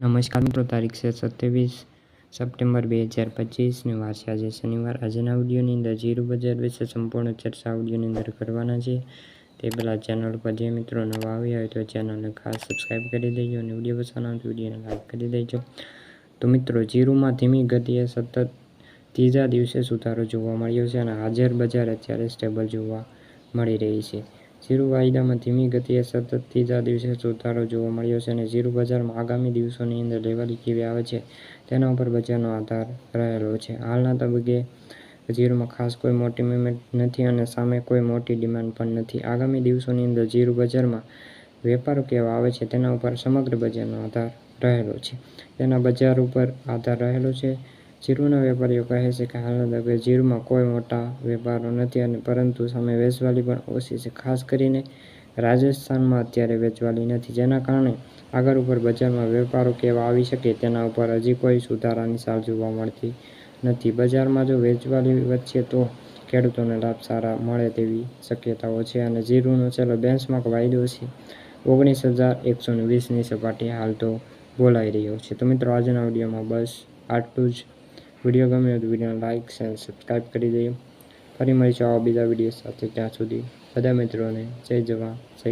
નમસ્કાર મિત્રો, તારીખ છે સત્યાવીસ સપ્ટેમ્બર બે હજાર પચીસની વાર છે આજે શનિવાર. આજના ઓડિયોની અંદર જીરું બજાર વિશે સંપૂર્ણ ચર્ચા ઓડિયોની અંદર કરવાના છે. તે પહેલાં ચેનલ પર જે મિત્રો નવા આવ્યા હોય તો ચેનલને ખાસ સબસ્ક્રાઈબ કરી દેજો અને વીડિયો પસંદ આવે તો વિડીયોને લાઈક કરી દેજો. તો મિત્રો, જીરુમાં ધીમી ગતિએ સતત ત્રીજા દિવસે સુધારો જોવા મળ્યો છે અને હાજર બજાર અત્યારે સ્ટેબલ જોવા મળી રહી છે. વાયદામાં ધીમી ગતિએ સતત ત્રીજા દિવસે સુધારો જોવા મળ્યો છે અને જીરુ બજારમાં આગામી દિવસોની અંદર લેવાલી કેવી આવે છે તેના ઉપર બજારનો આધાર રહેલો છે. હાલના તબક્કે જીરુમાં ખાસ કોઈ મોટી મુવમેન્ટ નથી અને સામે કોઈ મોટી ડિમાન્ડ પણ નથી. આગામી દિવસોની અંદર જીરુ બજારમાં વેપારો કેવા આવે છે તેના ઉપર સમગ્ર બજારનો આધાર રહેલો છે. તેના બજાર ઉપર આધાર રહેલો છે જીરુના વેપારીઓ કહે છે કે હાલના તબક્કે જીરુમાં કોઈ મોટા વેપારો નથી અને પરંતુ સામે વેચવાલી પણ ઓછી છે. ખાસ કરીને રાજસ્થાનમાં અત્યારે વેચવાલી નથી. જેના કારણે આગળ ઉપર બજારમાં વેપારો કેવા આવી શકે તેના ઉપર હજી કોઈ સુધારાની સાર જોવા મળતી નથી. બજારમાં જો વેચવાલી વધશે તો ખેડૂતોને લાભ સારા મળે તેવી શક્યતાઓ છે અને જીરુનો છેલ્લો બેન્ચમાર્ક વાયદો છે ઓગણીસ હજાર એકસો વીસની સપાટી હાલ તો બોલાઈ રહ્યો છે. તો મિત્રો, આજના વિડીયોમાં બસ આટલું જ. વીડિયો ગમ્યો તો વિડીયોને લાઇક અને સબસ્ક્રાઈબ કરી દઈએ ફરી મળીશું આવા બીજા વીડિયો સાથે ત્યાં સુધી. બધા મિત્રોને જય જવા જય